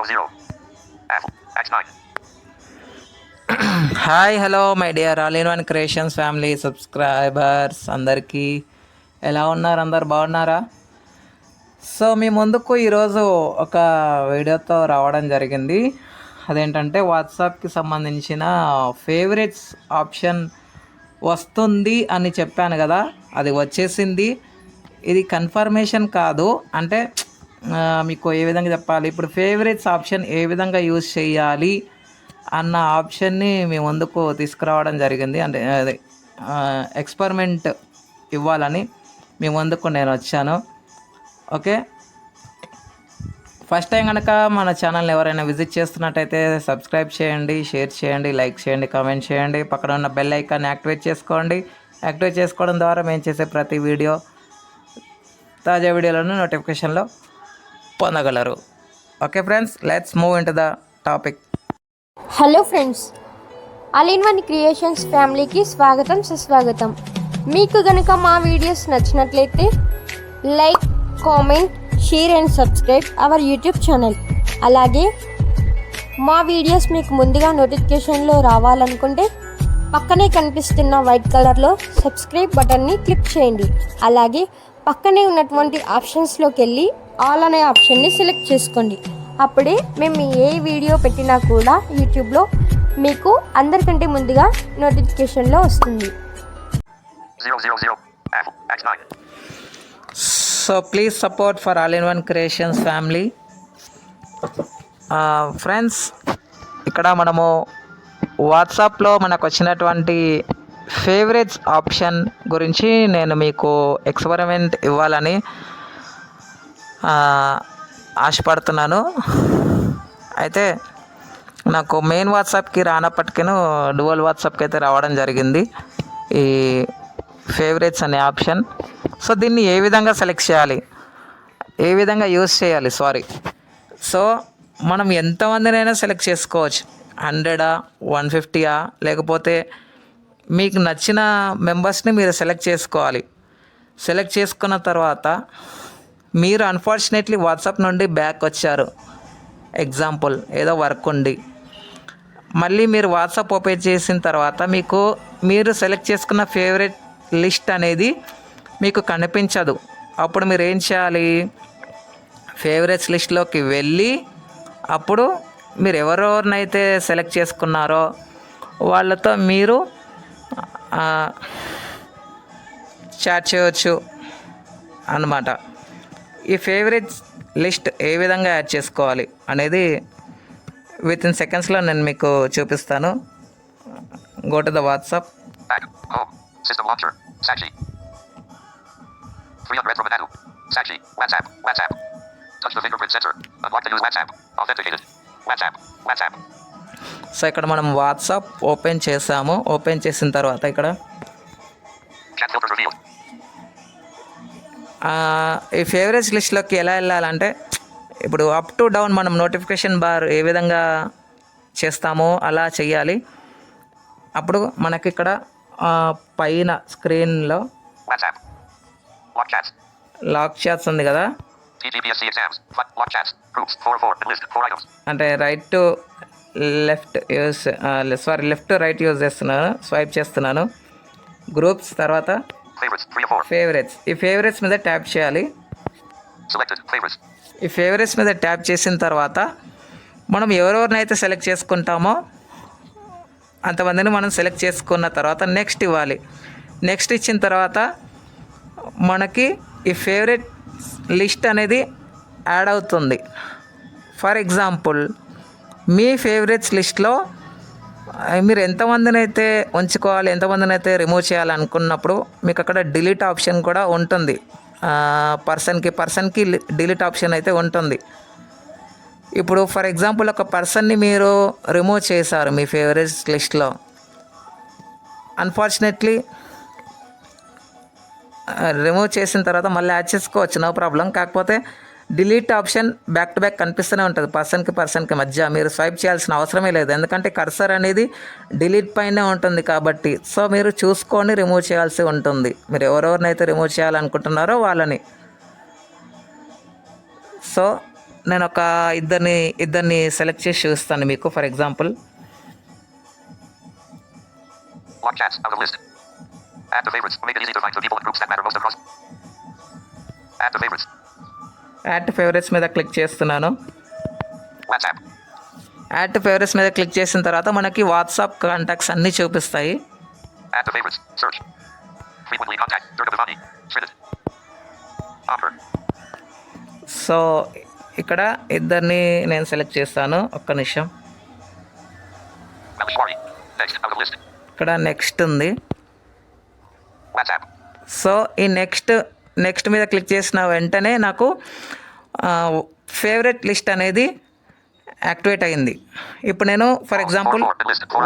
zero zero. Apple. Act nine. Hi hello my dear all in one creations family subscribers అందరికీ ఎలా ఉన్నారు అందరు బాగున్నారా సో మీ ముందుకు ఈరోజు ఒక వీడియోతో రావడం జరిగింది అదేంటంటే వాట్సాప్కి సంబంధించిన ఫేవరెట్స్ ఆప్షన్ వస్తుంది అని చెప్పాను కదా అది వచ్చేసింది ఇది కన్ఫర్మేషన్ కాదు అంటే మీకు ఏ విధంగా చెప్పాలి? ఇప్పుడు ఫేవరెట్స్ ఆప్షన్ ఏ విధంగా యూజ్ చేయాలి అన్న ఆప్షన్ని మీ ముందుకు తీసుకురావడం జరిగింది. అంటే అదే ఎక్స్పెరిమెంట్ ఇవ్వాలని మీ ముందుకు నేను వచ్చాను. ఓకే? ఫస్ట్ టైం కనుక మన ఛానల్ని ఎవరైనా విజిట్ చేస్తున్నట్టయితే సబ్స్క్రైబ్ చేయండి షేర్ చేయండి లైక్ చేయండి కామెంట్ చేయండి. పక్కన ఉన్న బెల్ ఐకాన్ యాక్టివేట్ చేసుకోండి. యాక్టివేట్ చేసుకోవడం ద్వారా మేము చేసే ప్రతి వీడియో తాజా వీడియోలను నోటిఫికేషన్లో పొందగలరు okay friends let's move into the topic hello friends all in one creations ఫ్యామిలీకి స్వాగతం సుస్వాగతం. మీకు గనుక మా వీడియోస్ నచ్చినట్లయితే like comment share and subscribe our YouTube channel అలాగే మా వీడియోస్ మీకు ముందుగా నోటిఫికేషన్లో రావాలనుకుంటే పక్కనే కనిపిస్తున్న వైట్ కలర్లో సబ్స్క్రైబ్ బటన్ని క్లిక్ చేయండి. అలాగే పక్కనే ఉన్నటువంటి ఆప్షన్స్లోకి వెళ్ళి ఆల్ అనే ఆప్షన్ని సెలెక్ట్ చేసుకోండి. అప్పుడే మేము ఏ వీడియో పెట్టినా కూడా యూట్యూబ్లో మీకు అందరికంటే ముందుగా నోటిఫికేషన్లో వస్తుంది. So please support for all in one creations family friends ఇక్కడ మనము వాట్సాప్లో మనకు వచ్చినటువంటి ఫేవరెట్స్ ఆప్షన్ గురించి నేను మీకు ఎక్స్పెరిమెంట్ ఇవ్వాలని ఆశపడుతున్నాను. అయితే నాకు మెయిన్ వాట్సాప్కి రానప్పటికీను డువల్ వాట్సాప్కి అయితే రావడం జరిగింది. ఈ ఫేవరెట్స్ అనే ఆప్షన్ సో దీన్ని ఏ విధంగా సెలెక్ట్ చేయాలి? ఏ విధంగా యూస్ చేయాలి? సారీ సో మనం ఎంతమందినైనా సెలెక్ట్ చేసుకోవచ్చు. హండ్రెడా వన్ ఫిఫ్టీయా లేకపోతే మీకు నచ్చిన మెంబర్స్ని మీరు సెలెక్ట్ చేసుకోవాలి. సెలెక్ట్ చేసుకున్న తర్వాత మీరు అన్ఫార్చునేట్లీ వాట్సాప్ నుండి బ్యాక్ వచ్చారు. ఎగ్జాంపుల్ ఏదో వర్క్ ఉండి మళ్ళీ మీరు వాట్సాప్ ఓపెన్ చేసిన తర్వాత మీకు మీరు సెలెక్ట్ చేసుకున్న ఫేవరెట్ లిస్ట్ అనేది మీకు కనిపించదు. అప్పుడు మీరు ఏం చేయాలి? ఫేవరెట్స్ లిస్ట్లోకి వెళ్ళి అప్పుడు మీరు ఎవరెవరినైతే సెలెక్ట్ చేసుకున్నారో వాళ్ళతో మీరు చాట్ చేయవచ్చు అన్నమాట. ఈ ఫేవరెట్ లిస్ట్ ఏ విధంగా యాడ్ చేసుకోవాలి అనేది విత్ ఇన్ సెకండ్స్లో నేను మీకు చూపిస్తాను. Go to the WhatsApp so ఇక్కడ మనం వాట్సాప్ ఓపెన్ చేసాము. ఓపెన్ చేసిన తర్వాత ఇక్కడ ఈ ఫేవరెట్స్ లిస్ట్లోకి ఎలా వెళ్ళాలంటే ఇప్పుడు అప్ టు డౌన్ మనం నోటిఫికేషన్ బార్ ఏ విధంగా చేస్తామో అలా చేయాలి అప్పుడు మనకి ఇక్కడ పైన స్క్రీన్లో. లాక్ చాట్స్ ఉంది కదా TGPSC exams. Lock lock chats. Groups. 4 4. List. 4 items. అంటే right to left use sorry left right use చేస్తున్నాను స్వైప్ చేస్తున్నాను గ్రూప్స్ తర్వాత Favorites. 3 of 4. ఫేవరెట్స్ ఈ ఫేవరెట్స్ మీద ట్యాప్ చేయాలి. ఈ ఫేవరెట్స్ మీద ట్యాప్ చేసిన తర్వాత మనం ఎవరెవరినైతే సెలెక్ట్ చేసుకుంటామో అంతమందిని మనం సెలెక్ట్ చేసుకున్న తర్వాత నెక్స్ట్ ఇవ్వాలి నెక్స్ట్ ఇచ్చిన తర్వాత మనకి ఈ ఫేవరెట్ లిస్ట్ అనేది యాడ్ అవుతుంది ఫర్ ఎగ్జాంపుల్ మీ ఫేవరెట్స్ లిస్ట్లో మీరు ఎంతమందిని అయితే ఉంచుకోవాలి ఎంతమందిని అయితే రిమూవ్ చేయాలనుకున్నప్పుడు మీకు అక్కడ డిలీట్ ఆప్షన్ కూడా ఉంటుంది. పర్సన్కి పర్సన్కి డిలీట్ ఆప్షన్ అయితే ఉంటుంది. ఇప్పుడు ఫర్ ఎగ్జాంపుల్ ఒక పర్సన్ని మీరు రిమూవ్ చేశారు మీ ఫేవరెట్ లిస్ట్లో అన్ఫార్చునేట్లీ రిమూవ్ చేసిన తర్వాత మళ్ళీ యాడ్ చేసుకోవచ్చు నో ప్రాబ్లం కాకపోతే delete option back to back కనిపిస్తూనే ఉంటుంది. పర్సన్కి పర్సన్కి మధ్య మీరు స్వైప్ చేయాల్సిన అవసరమే లేదు. ఎందుకంటే కర్సర్ అనేది డిలీట్ పైనే ఉంటుంది కాబట్టి సో మీరు చూసుకొని రిమూవ్ చేయాల్సి ఉంటుంది. మీరు ఎవరెవరినైతే రిమూవ్ చేయాలనుకుంటున్నారో వాళ్ళని. సో నేను ఒక ఇద్దరిని ఇద్దరిని సెలెక్ట్ చేసి చూస్తాను మీకు. For example Add the favorites. Make it easy to find the people and groups that matter most across. Add the favorites. Add to favourites మీద క్లిక్ చేస్తున్నాను. యాడ్ టు ఫేవరెట్స్ మీద క్లిక్ చేసిన తర్వాత మనకి వాట్సాప్ కాంటాక్ట్స్ అన్నీ చూపిస్తాయి. So ఇక్కడ ఇద్దరిని నేను సెలెక్ట్ చేస్తాను. ఒక్క నిమిషం. ఇక్కడ నెక్స్ట్ ఉంది. సో ఈ నెక్స్ట్ నెక్స్ట్ మీద క్లిక్ చేసిన వెంటనే నాకు ఫేవరెట్ లిస్ట్ అనేది యాక్టివేట్ అయింది. ఇప్పుడు నేను ఫర్ ఎగ్జాంపుల్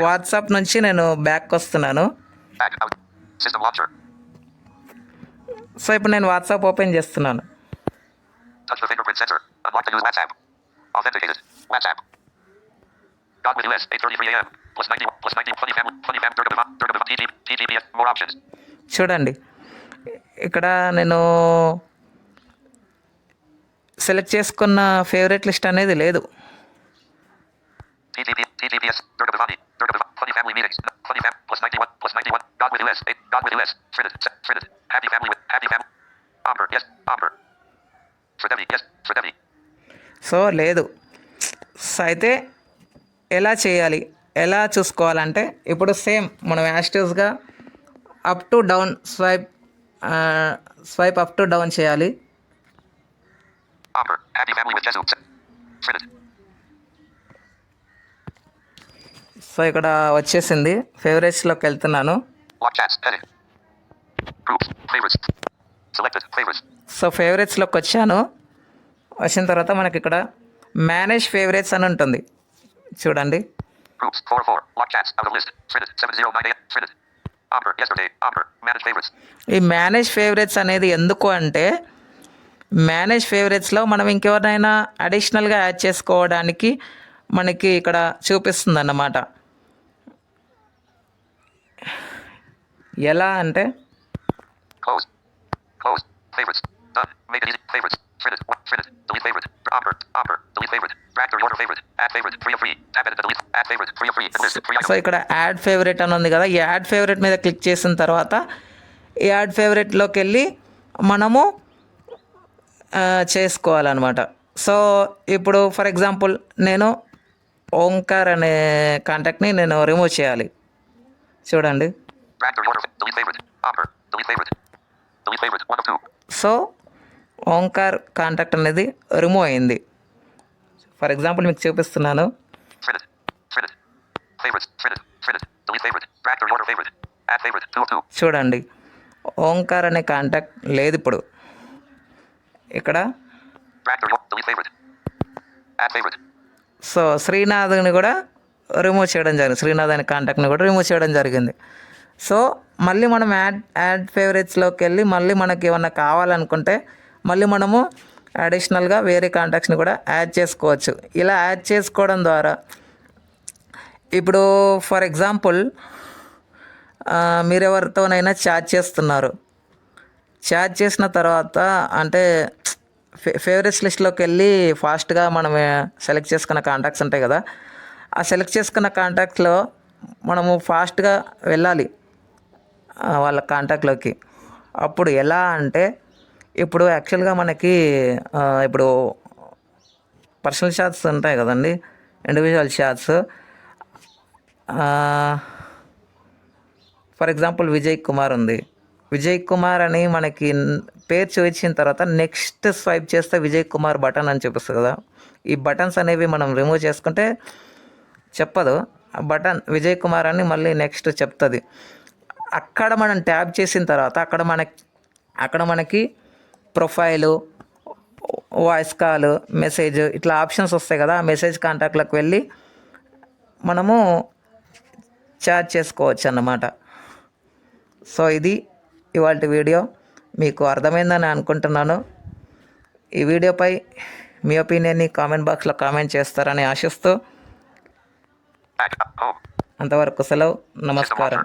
వాట్సాప్ నుంచి నేను బ్యాక్ వస్తున్నాను. సో ఇప్పుడు నేను వాట్సాప్ ఓపెన్ చేస్తున్నాను. చూడండి. ఇక్కడ నేను సెలెక్ట్ చేసుకున్న ఫేవరెట్ లిస్ట్ అనేది లేదు. సో లేదు. సో అయితే ఎలా చేయాలి? ఎలా చూసుకోవాలంటే ఇప్పుడు సేమ్ మనం యాస్టివ్స్గా up to down swipe swipe up to down చేయాలి. సో ఇక్కడ వచ్చేసింది. ఫేవరెట్స్లోకి వెళ్తున్నాను. సో ఫేవరెట్స్లోకి వచ్చాను. వచ్చిన తర్వాత మనకి ఇక్కడ మేనేజ్ ఫేవరెట్స్ అని ఉంటుంది. చూడండి. ఈ మేనేజ్ ఫేవరెట్స్ అనేది ఎందుకు అంటే మేనేజ్ ఫేవరెట్స్లో మనం ఇంకెవరినైనా అడిషనల్గా యాడ్ చేసుకోవడానికి మనకి ఇక్కడ చూపిస్తుంది అన్నమాట ఎలా అంటే. Favorites. Done. Make it easy. Favorites. Trinit. What? Favorite. Delete favorite. Favorite. Favorite. Tab edit. Delete. Favorite. So. ఇక్కడ యాడ్ ఫేవరెట్ అని ఉంది కదా. ఈ యాడ్ ఫేవరెట్ మీద క్లిక్ చేసిన తర్వాత ఈ యాడ్ ఫేవరెట్లోకి వెళ్ళి మనము చేసుకోవాలన్నమాట. సో ఇప్పుడు ఫర్ ఎగ్జాంపుల్ నేను ఓంకార్ అనే కాంటాక్ట్ని నేను రిమూవ్ చేయాలి. చూడండి. సో ఓంకార్ కాంటాక్ట్ అనేది రిమూవ్ అయింది. ఫర్ ఎగ్జాంపుల్ మీకు చూపిస్తున్నాను. చూడండి. ఓంకార్ అనే కాంటాక్ట్ లేదు ఇప్పుడు. ఇక్కడ. సో శ్రీనాథ్ని కూడా రిమూవ్ చేయడం జరిగింది. శ్రీనాథ్ అనే కాంటాక్ట్ని కూడా రిమూవ్ చేయడం జరిగింది. సో మళ్ళీ మనం యాడ్ యాడ్ ఫేవరెట్స్లోకి వెళ్ళి మళ్ళీ మనకి ఏమన్నా కావాలనుకుంటే మళ్ళీ మనము అడిషనల్గా వేరే కాంటాక్ట్స్ని కూడా యాడ్ చేసుకోవచ్చు. ఇలా యాడ్ చేసుకోవడం ద్వారా ఇప్పుడు ఫర్ ఎగ్జాంపుల్ మీరెవరితోనైనా చాట్ చేస్తున్నారు. చాట్ చేసిన తర్వాత అంటే ఫే ఫేవరెట్స్ లిస్ట్లోకి వెళ్ళి ఫాస్ట్గా మనం సెలెక్ట్ చేసుకున్న కాంటాక్ట్స్ ఉంటాయి కదా. ఆ సెలెక్ట్ చేసుకున్న కాంటాక్ట్స్లో మనము ఫాస్ట్గా వెళ్ళాలి వాళ్ళ కాంటాక్ట్లోకి అప్పుడు ఎలా అంటే ఇప్పుడు యాక్చువల్గా మనకి ఇప్పుడు పర్సనల్ షాట్స్ ఉంటాయి కదండి. Individual chats for example Vijay Kumar ఉంది. విజయ్ కుమార్ అని మనకి పేరు చూపించిన తర్వాత నెక్స్ట్ స్వైప్ చేస్తే విజయ్ కుమార్ బటన్ అని చూపిస్తుంది కదా. ఈ బటన్స్ అనేవి మనం రిమూవ్ చేసుకుంటే చెప్పదు. ఆ బటన్ విజయ్ కుమార్ అని మళ్ళీ నెక్స్ట్ చెప్తుంది. అక్కడ మనం ట్యాప్ చేసిన తర్వాత అక్కడ మనకి అక్కడ మనకి ప్రొఫైలు వాయిస్ కాల్ మెసేజ్ ఇట్లా ఆప్షన్స్ వస్తాయి కదా ఆ మెసేజ్ కాంటాక్ట్లోకి వెళ్ళి మనము చాట్ చేసుకోవచ్చు అన్నమాట సో ఇది ఇవాళ వీడియో. మీకు అర్థమైందని అనుకుంటున్నాను. ఈ వీడియోపై మీ ఒపీనియన్ని కామెంట్ బాక్స్లో కామెంట్ చేస్తారని ఆశిస్తూ. అంతవరకు సెలవు. నమస్కారం.